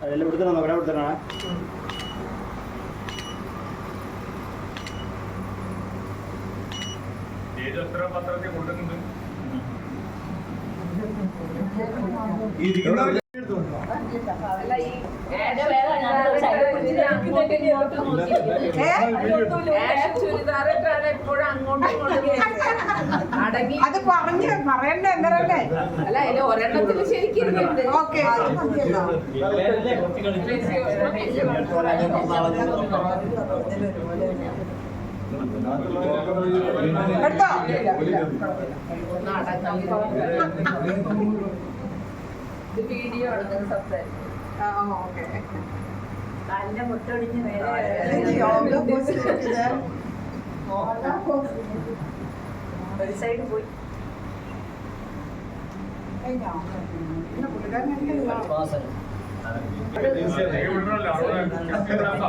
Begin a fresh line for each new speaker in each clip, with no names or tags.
അതെല്ലാം ഇവിടുത്തെ നോക്കണേ ഇവിടുത്തെ
പത്രത്തിൽ കൊടുക്കുന്നുണ്ട്
അത് പറഞ്ഞ് പറയണ്ട എന്തരല്ലേ
അല്ല അതിൽ ഒരെണ്ണത്തിൽ ശരിക്കും.
ഓക്കെ
വീഡിയോ
ഓക്കെ
കാലിന്റെ മുട്ടൊടിഞ്ഞ് ഒരു സൈഡ് പോയി.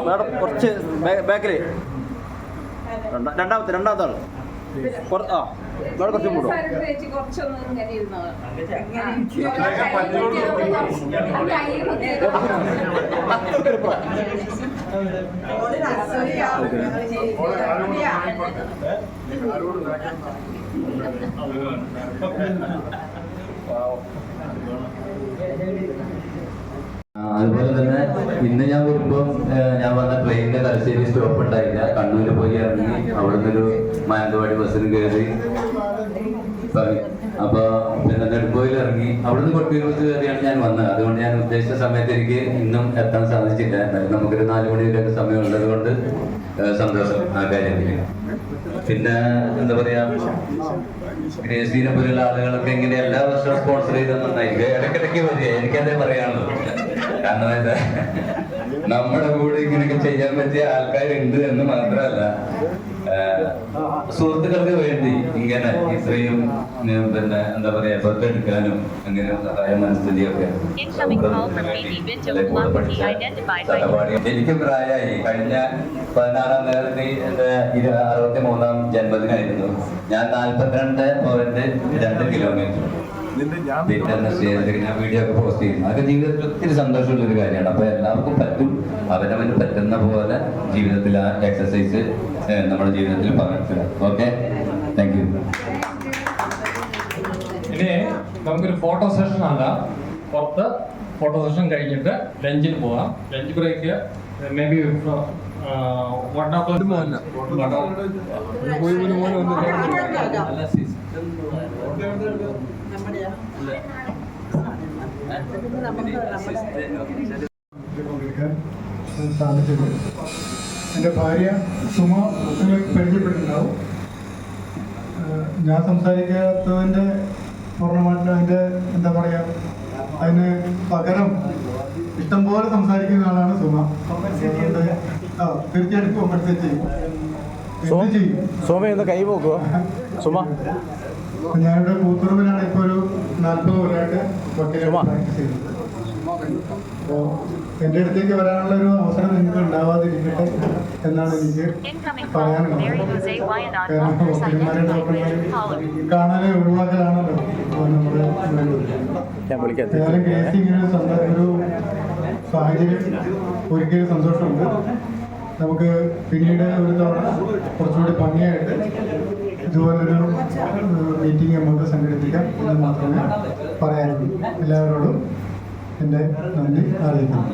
മാഡം കുറച്ച് ബാക്കിൽ രണ്ടാമത്തെ രണ്ടാമത്തെ ആൾ. ആ മാഡം കുറച്ചും കൂടും.
സാരം തേച്ച് കുറച്ചൊന്ന് ഇങ്ങനെ ഇരുന്നോ.
ആ, അതുപോലെ തന്നെ ഇന്ന് ഞാൻ വരുമ്പോൾ ഞാൻ വന്ന ട്രെയിനിന്റെ തലശ്ശേരി സ്റ്റോപ്പ് ഉണ്ടായില്ല. കണ്ണൂര് പോയി ഇറങ്ങി അവിടുന്ന് ഒരു മാനന്തവാടി ബസ്സിന് കയറി അപ്പൊ പിന്നെ നെടുമ്പോയിൽ ഇറങ്ങി. അവിടുന്ന് കൊട്ടിയൂർ ബസ് കയറിയാണ് ഞാൻ വന്നത്. അതുകൊണ്ട് ഞാൻ ഉദ്ദേശിച്ച സമയത്ത് എനിക്ക് ഇന്നും എത്താൻ സാധിച്ചില്ല. എന്നാലും നമുക്കൊരു നാല് വരെയൊക്കെ സമയം ഉള്ളത് കൊണ്ട് സന്തോഷം ആ കാര്യത്തിൽ പിന്നെ എന്താ പറയാ ഗ്രേസീനെ പോലുള്ള ആളുകളൊക്കെ ഇങ്ങനെ എല്ലാ വർഷവും സ്പോൺസർ ചെയ്തത് നന്നായിരിക്കും ഇടയ്ക്കിടയ്ക്ക് വരിക. എനിക്കതേ പറയാനുള്ളൂ. കാരണം എന്താ? നമ്മുടെ കൂടെ ഇങ്ങനെയൊക്കെ ചെയ്യാൻ പറ്റിയ ആൾക്കാരുണ്ട് എന്ന് മാത്രമല്ല സുഹൃത്തുക്കൾക്ക് വേണ്ടി ഇങ്ങനെ ഇത്രയും പിന്നെ എന്താ പറയാ പുറത്തെടുക്കാനും അങ്ങനെ സഹായ മനസ്ഥിതിയൊക്കെ. എനിക്ക് പ്രായമായി. കഴിഞ്ഞ പതിനാറാം തീയതി എന്റെ അറുപത്തി മൂന്നാം ജന്മദിനായിരുന്നു. ഞാൻ നാൽപ്പത്തിരണ്ട് പോയിന്റ് രണ്ട് കിലോമീറ്റർ ഞാൻ വീഡിയോ ഒക്കെ പോസ്റ്റ് ചെയ്യുന്നു അതൊക്കെ ജീവിതത്തിൽ ഒത്തിരി സന്തോഷമുള്ള ഒരു കാര്യമാണ്. അപ്പൊ എല്ലാവർക്കും പറ്റും. അവരവന് പറ്റുന്ന പോലെ ജീവിതത്തിൽ ആ എക്സസൈസ് നമ്മുടെ ജീവിതത്തിൽ പകർത്തുക. ഓക്കെ താങ്ക് യു
ഇനി നമുക്കൊരു ഫോട്ടോ സെഷൻ അല്ല പുറത്ത് ഫോട്ടോ സെഷൻ കഴിഞ്ഞിട്ട് ലഞ്ചിന് പോവാം lunch break may be one ഓ
പങ്കെടുക്കാൻ സാധിച്ചത് എന്റെ ഭാര്യ സുമ പരിചയപ്പെട്ടിട്ടുണ്ടാവും ഞാൻ സംസാരിക്കാത്തതിന്റെ പൂർണമായിട്ടും അതിന്റെ എന്താ പറയുക അതിന് പകരം ഇഷ്ടംപോലെ സംസാരിക്കുന്ന ആളാണ് സുമ. ആ തീർച്ചയായിട്ടും കോമ്പൻസേറ്റ് ചെയ്യും. എന്ത് ചെയ്യും?
സോമ ഒന്ന് കൈ പോക്കുവോ? സുമ.
ഞാനിവിടെ കൂത്തുറമ്പിലാണ് ഇപ്പോൾ ഒരു നാൽപ്പത് കൊല്ലമായിട്ട് വക്കീലായിട്ട്. പ്രാക്ടീസ് ചെയ്യുന്നത്. അപ്പോൾ എന്റെ അടുത്തേക്ക് വരാനുള്ള ഒരു അവസരം നിങ്ങൾക്ക് ഉണ്ടാവാതിരിക്കട്ടെ എന്നാണ് എനിക്ക് പറയാനുള്ളത്. കാരണം. കാണാനെ ഒഴിവാക്കലാണല്ലോ. നമ്മുടെ ഏതായാലും കേസ് ഇങ്ങനെ ഒരു സാഹചര്യം ഒരിക്കലും സന്തോഷമുണ്ട്. നമുക്ക് പിന്നീട് ഒരു തവണ കുറച്ചുകൂടി ഭംഗിയായിട്ട് ഇതുപോലൊരു മീറ്റിംഗ് നമുക്ക് സംഘടിപ്പിക്കാം എന്ന് മാത്രമേ പറയാനുള്ളൂ. എല്ലാവരോടും എന്റെ നന്ദി അറിയിക്കുന്നു.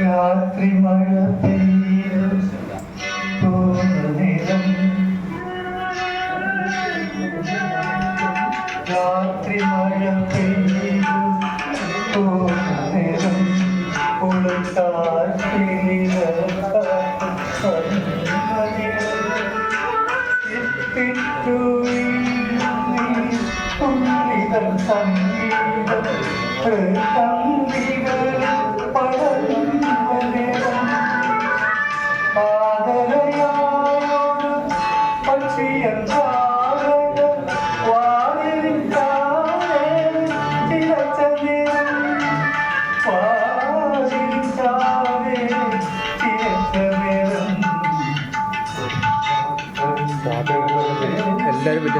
രാത്രി മഴ പെയ്തു നേരം. രാത്രി മഴ പെയ്തു നേരം.
എല്ലാവരും വലിയ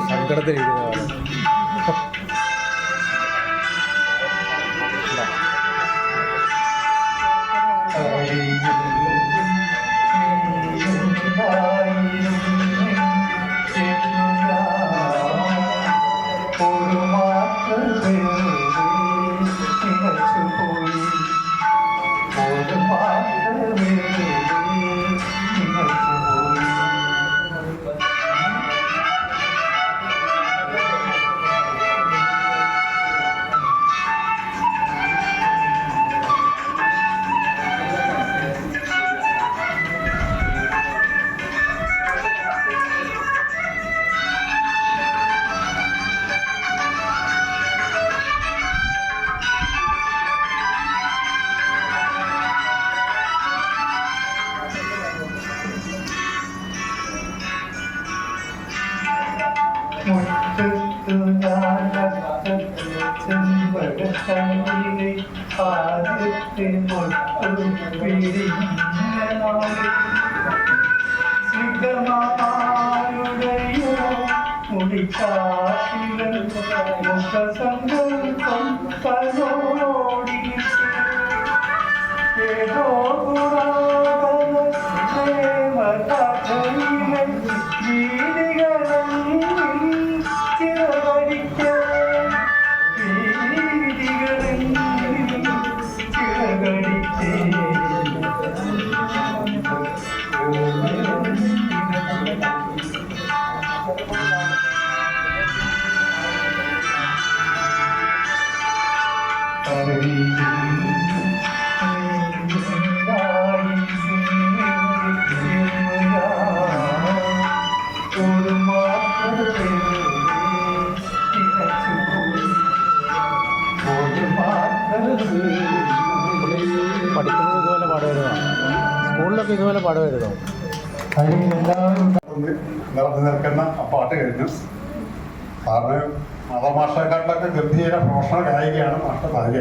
സങ്കടത്തിലിരിക്കുന്നതാണ്
ഒരു
it's uh, പാടുമായിരുന്നോ
ഒന്ന് നിറഞ്ഞു നിൽക്കുന്ന ആ പാട്ട് കഴിഞ്ഞു. സാറിന് മതമാഷയെക്കാട്ടിലൊക്കെ ഗംഭീര പ്രൊഫഷണൽ ഗായികയാണ് മാഷ ഭാര്യ.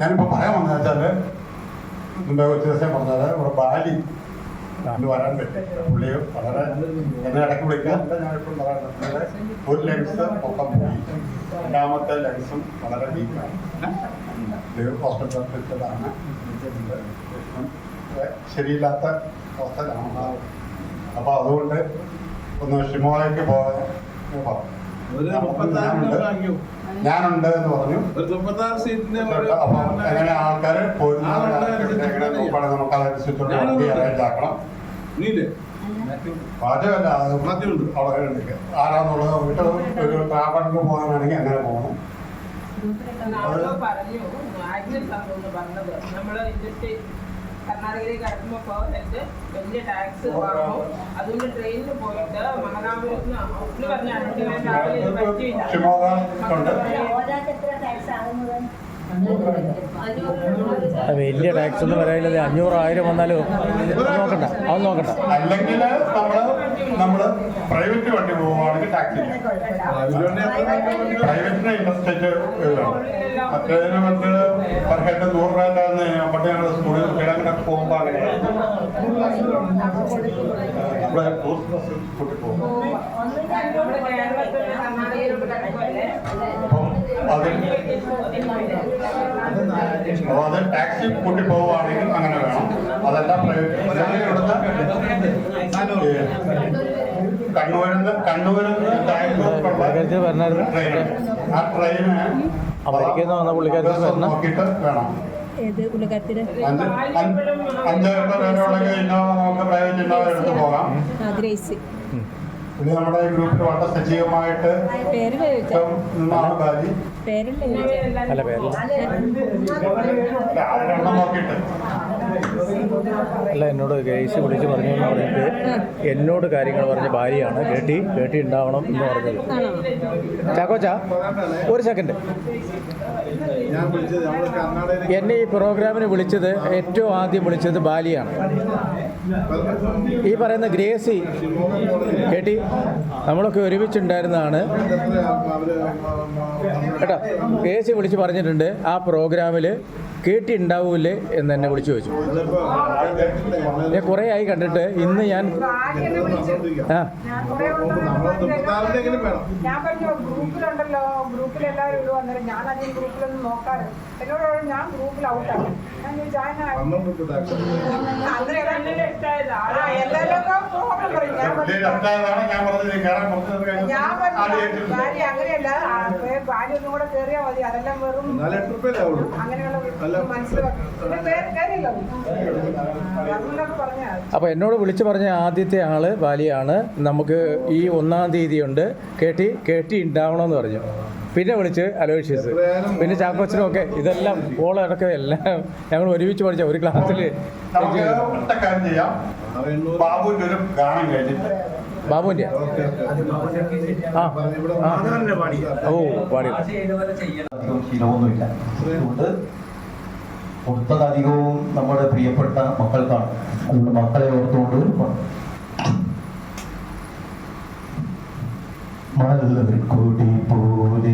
ഞങ്ങൾ
പറയാൻ വന്നത് മുമ്പേ ഒരു ദിവസം പറഞ്ഞത് ഇവിടെ ബാലി ഇത് വരാൻ പറ്റി. പുള്ളി വളരെ എന്നെ ഇടയ്ക്ക് വിളിക്കാൻ ഞാനിപ്പോൾ പറയാൻ ഒരു ലെൻസ് മൊത്തം പോയി രണ്ടാമത്തെ ലൈസും വളരെ വീക്കാണ്. ഹോസ്പിറ്റലാണ് ശരിയില്ലാത്ത ഹോസ്പിറ്റലാണ് അപ്പൊ അതുകൊണ്ട് ഒന്ന് ഷിമോയിലേക്ക് പോകാൻ ഞാനുണ്ട്. എന്ന് പറഞ്ഞു. അപ്പൊ എങ്ങനെ ആൾക്കാർ എങ്ങനെ നോക്കുകയാണെങ്കിൽ നമുക്ക് അതനുസരിച്ചുള്ള വണ്ടി അറേഞ്ച് ആക്കണം പാചകമല്ല അത് അവിടെ. ആരാന്നുള്ളത് വീട്ടിൽ ഒരു ട്രാവലിന് പോകാനാണെങ്കിൽ അങ്ങനെ പോകണം
പറഞ്ഞു? ആക്സിഡന്റ് സംഭവം പറഞ്ഞത് നമ്മൾ ഇൻഡസ്ട്രി കർണാടകയിലേക്ക് കടക്കുമ്പോ പോകുന്നുണ്ട് വലിയ ടാക്സ് വാങ്ങും. അതുകൊണ്ട് ട്രെയിനിൽ പോയിട്ട് മംഗലാപുരത്ത് പറഞ്ഞാണ് ചെയ്ത് പറ്റിയില്ല
വലിയ ടാക്സ് ഒന്നും പറയാനില്ല അഞ്ഞൂറ് ആയിരം വന്നാലും നോക്കണ്ട അത് നോക്കണ്ട.
അല്ലെങ്കിൽ നമ്മൾ നമ്മൾ പ്രൈവറ്റ് വണ്ടി പോവുകയാണെങ്കിൽ ടാക്സി പ്രൈവറ്റിന് ഇൻട്രസ്റ്റേറ്റ് മറ്റേതിന് മറ്റ് പെർ ഹെഡ് നൂറ് രൂപ പണ്ട് ഞങ്ങൾ സ്കൂളിൽ കിടങ്ങനൊക്കെ പോകുമ്പോൾ അങ്ങനെ നമ്മളെ ടൂറിസ്റ്റ് ബസ് കൂട്ടി പോകും. അതിൽ അപ്പോൾ അത് ടാക്സി കൂട്ടി പോവുകയാണെങ്കിൽ അങ്ങനെ വേണം. അതല്ല കണ്ണൂരിന്ന് കണ്ണൂരിൽ ആ ട്രെയിന്
അമേരിക്കയിൽ നിന്ന് വന്ന
നോക്കിയിട്ട് വേണം.
ഏത് ഗ്രേസ്.
ഇത് നമ്മുടെ ഗ്രൂപ്പിൽ വളരെ സജീവമായിട്ട്
പേര് പേരല്ലേ
അല്ല അല്ല എന്നോട് ഗേസ് വിളിച്ച് പറഞ്ഞു എന്ന് പറഞ്ഞിട്ട് എന്നോട് കാര്യങ്ങൾ പറഞ്ഞ ഭാര്യയാണ്. കേട്ടി കേട്ടി ഉണ്ടാവണം എന്ന് പറഞ്ഞത്. ചാക്കോച്ച ഒരു സെക്കൻഡ് എന്നെ ഈ പ്രോഗ്രാമിന് വിളിച്ചത് ഏറ്റവും ആദ്യം വിളിച്ചത് ബാലിയാണ്. ഈ പറയുന്ന ഗ്രേസി കേട്ടി നമ്മളൊക്കെ ഒരുമിച്ചുണ്ടായിരുന്നതാണ്. കേട്ടോ ഗ്രേസി വിളിച്ച് പറഞ്ഞിട്ടുണ്ട് ആ പ്രോഗ്രാമിൽ കേട്ടി ഉണ്ടാവൂലേ എന്ന് എന്നെ വിളിച്ചു ചോദിച്ചു. ഞാൻ കുറേ ആയി കണ്ടിട്ട് ഇന്ന് ഞാൻ
ഭാര്യനെ വിളിച്ചു
ആ.
ഞാൻ കുറെ
മുപ്പത്താറിനെങ്കിലും വേണം
ഞാൻ പറഞ്ഞു ഗ്രൂപ്പിലുണ്ടല്ലോ ഗ്രൂപ്പിൽ എല്ലാവരും ഇടുക അന്നേരം ഞാൻ അതിന് ഗ്രൂപ്പിലൊന്നും നോക്കാറ് എന്നോട് പറഞ്ഞു, ഞാൻ ഗ്രൂപ്പിൽ ഔട്ടാണ് ഞാൻ ചോദിച്ചു "ആ,
അന്നും മുപ്പത്താറ്
അങ്ങനെ
നല്ല ഇഷ്ടമായത്
ആ,
ആളാ
എല്ലാവരും പ്രോബ്ലം പറയും. ഞാൻ
പുള്ളി
പറഞ്ഞു
രണ്ടായതാണ് ഞാൻ പറഞ്ഞത് കയറാൻ കുറച്ച്
ഞാൻ
കഴിഞ്ഞ് ആദ്യം
പറഞ്ഞു
ഏറ്റിട്ടുണ്ട്.
ഭാര്യ അങ്ങനെയല്ല. ആ, വേ- ഭാര്യ ഒന്നും കൂടെ കയറിയാൽ മതി. അതെല്ലാം വെറും
നാല് എട്ട് റുപ്യല്ലേ ആവുള്ളൂ.
അങ്ങനെയുള്ള
അപ്പോൾ എന്നോട് വിളിച്ചു പറഞ്ഞ ആദ്യത്തെ ആൾ ബാലിയാണ്. നമുക്ക് ഈ ഒന്നാം തീയതി ഉണ്ട് കേട്ടി കേട്ടി ഉണ്ടാവണമെന്ന് പറഞ്ഞു. പിന്നെ വിളിച്ച് അലോഷ്യസ്. പിന്നെ ചാക്കോച്ചനും ഒക്കെ ഇതെല്ലാം ഓളടക്കം എല്ലാം ഞങ്ങൾ ഒരുമിച്ച് പഠിച്ച ഒരു ക്ലാസ്സിൽ
ബാബുവിന്റെ
ആ. ഓ പാടി
കൊടുത്തത് അധികവും നമ്മുടെ പ്രിയപ്പെട്ട മക്കൾക്കാണ് അതുകൊണ്ട് മക്കളെ ഓർത്തുകൊണ്ട്. മലർക്കൊടി പോലെ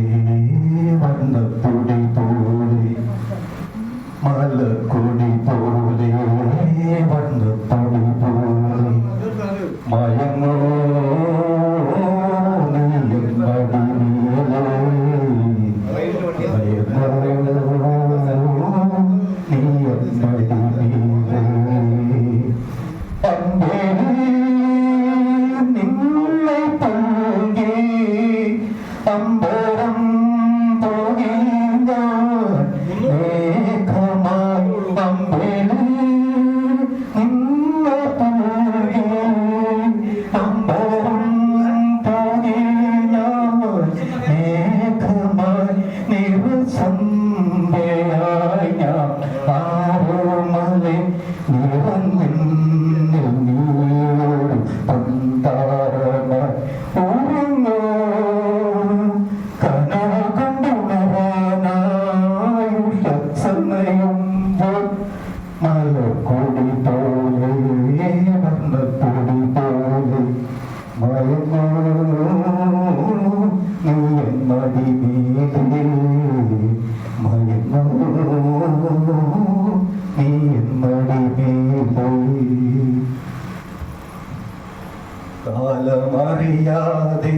കാലമറിയാതെ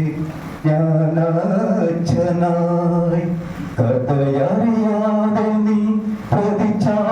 ഞാനച്ഛനായി കഥയറിയാതെ നീ പ്രതിച്ഛായയായി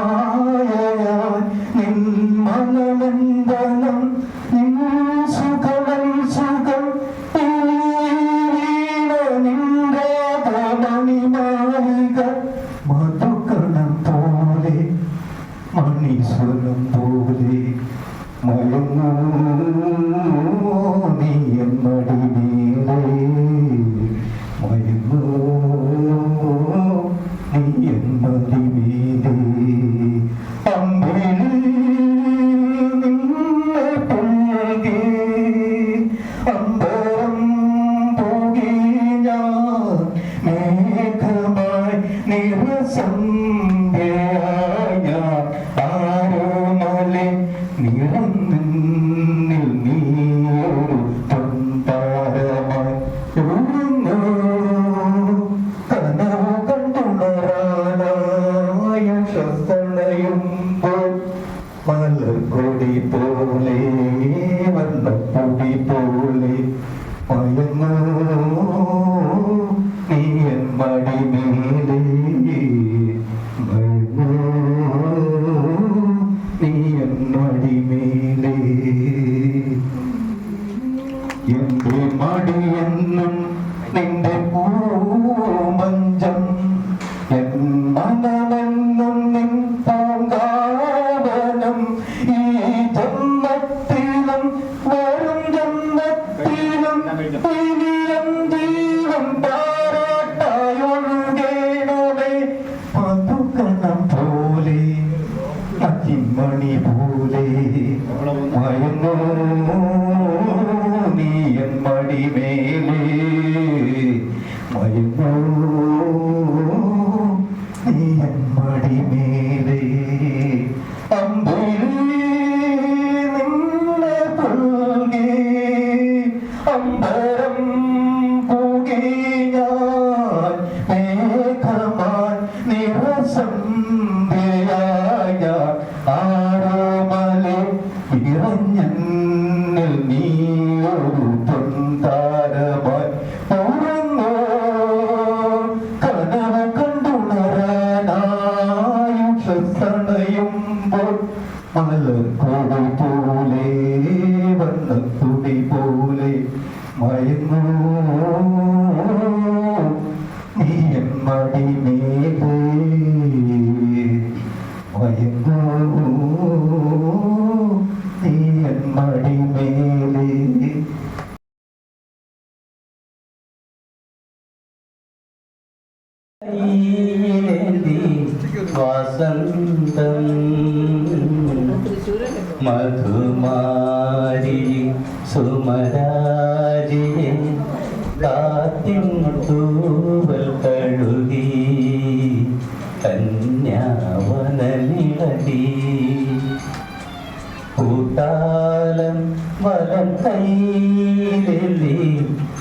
കൈലി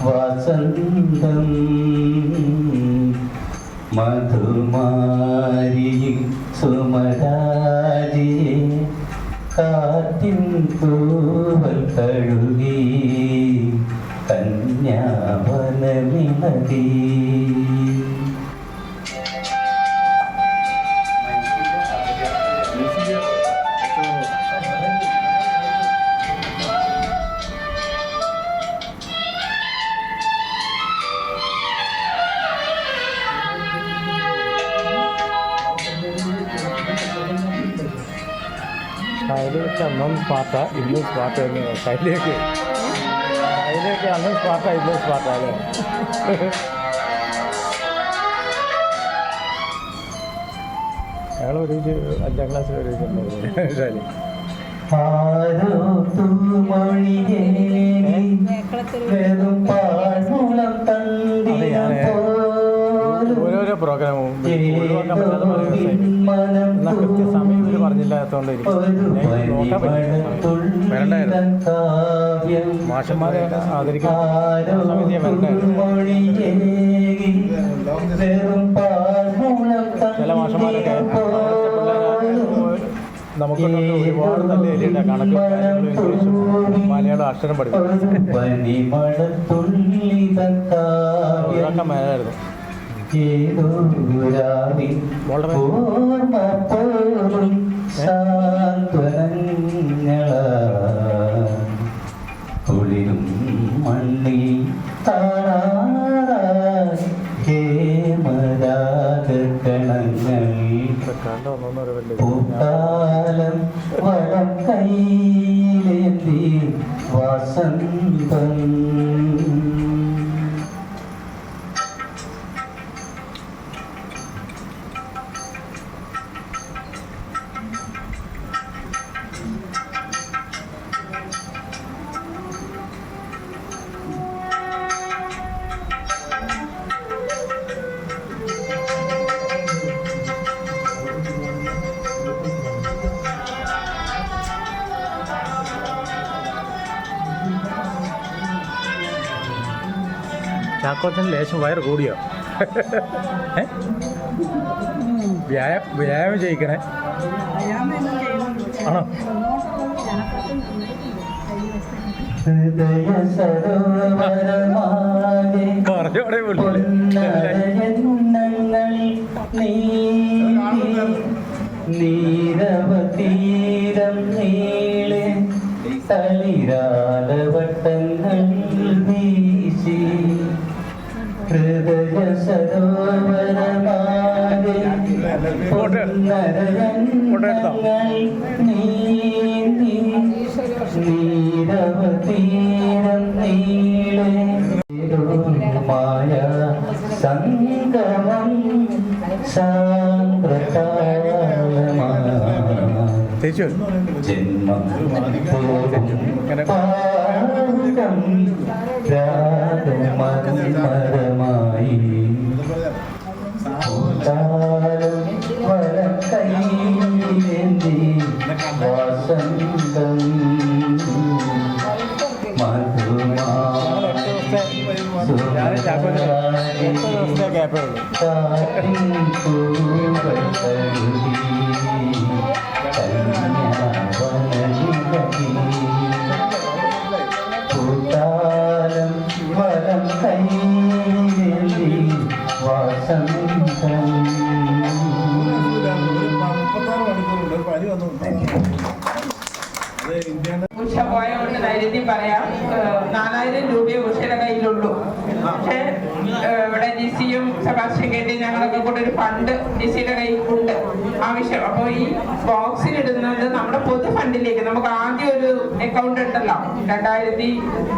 വസന്തം മധുമാരി സുമരാജി കാറ്റിൻ തൂവൽ കഴുകി കന്യാവനമിളകി
അന്നും സ്മാർട്ട ഇന്നും തന്നെയാണ് ശൈലിയൊക്കെ ശൈലിയൊക്കെ അന്നും സ്മാർട്ടാ ഇന്നും സ്മാർട്ടാ അല്ലേ? ഞങ്ങൾ ഒരുമിച്ച് അഞ്ചാം ക്ലാസ് ഒരുമിച്ച് ശൈലി
വെറും പാഴ്മുളം
അത്. ഓരോരോ പ്രോഗ്രാമും ഒഴിവാക്കാൻ എന്നാൽ കൃത്യസമയം ഇവർ പറഞ്ഞില്ലാത്തതുകൊണ്ട് എനിക്ക് നോക്കാൻ പറ്റില്ല. മാഷന്മാരെ ആദരിക്കാൻ വരണ്ടായിരുന്നു. ചില മാഷന്മാരൊക്കെ നമുക്ക് ഒരുപാട് നല്ല കണക്ക് ഇംഗ്ലീഷും മലയാളം അക്ഷരം പഠിക്കും ഒഴിവാക്കാൻ മേലായിരുന്നു മോളുടെ പേര്?
കുളിരും മണ്ണിൽ താഴാറായി ഹേമരാഗണങ്ങൾ പൂക്കാലം വടം കൈയിലേന്തി വസന്തം
ചാക്കോച്ചന് ലേശം വയറ് കൂടിയോ? വ്യായാമം വ്യായാ വ്യായാമം ചെയ്യിക്കണേ. ആണോ? പറഞ്ഞോടെ
നീന്തി നീരവതീരം നീളെ തളിരാലവട്ടങ്ങൾ പൊന്നരയന്നങ്ങൾ നീന്തി നീരവതീരം നീളെ മായ സംഗമം
ജന്മം പാകം രാഗമന്മരമായി
కలిగింది వసంతం మధుమా
ഉഷ പോയതുകൊണ്ട് ധൈര്യത്തിൽ പറയാം. നാലായിരം രൂപയെ ഉഷയുടെ കയ്യിലുള്ളൂ. പക്ഷേ ഇവിടെ ജിസിയും സെബാസ്റ്റ്യൻ കേട്ടി ഞങ്ങളൊക്കെ കൂടെ ഒരു ഫണ്ട് ജിസിയുടെ കയ്യിൽ ഉണ്ട് ആവശ്യം. അപ്പോൾ ഈ ബോക്സിൽ ഇടുന്നത് നമ്മുടെ പൊതു ഫണ്ടിലേക്ക് നമുക്ക് ആദ്യം ഒരു അക്കൗണ്ട് ഉണ്ടല്ലോ. രണ്ടായിരത്തി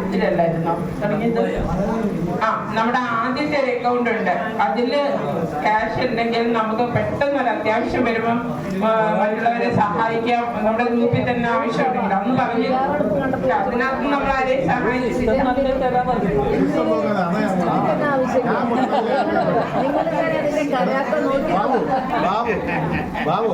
ഇതിലല്ലായിരുന്നോ? തുടങ്ങിയത്? ആ നമ്മുടെ ആദ്യത്തെ ഒരു അക്കൗണ്ട് ഉണ്ട്. അതിൽ ക്യാഷ് ഉണ്ടെങ്കിൽ നമുക്ക് പെട്ടെന്ന് ഒരു അത്യാവശ്യം വരുമ്പം മറ്റുള്ളവരെ സഹായിക്കാം. നമ്മുടെ ഗ്രൂപ്പിൽ തന്നെ ആവശ്യമുണ്ടെങ്കിൽ അന്ന് പറഞ്ഞു അതിനകത്ത് നമ്മൾ ആരെയും
ബാബു ബാബു.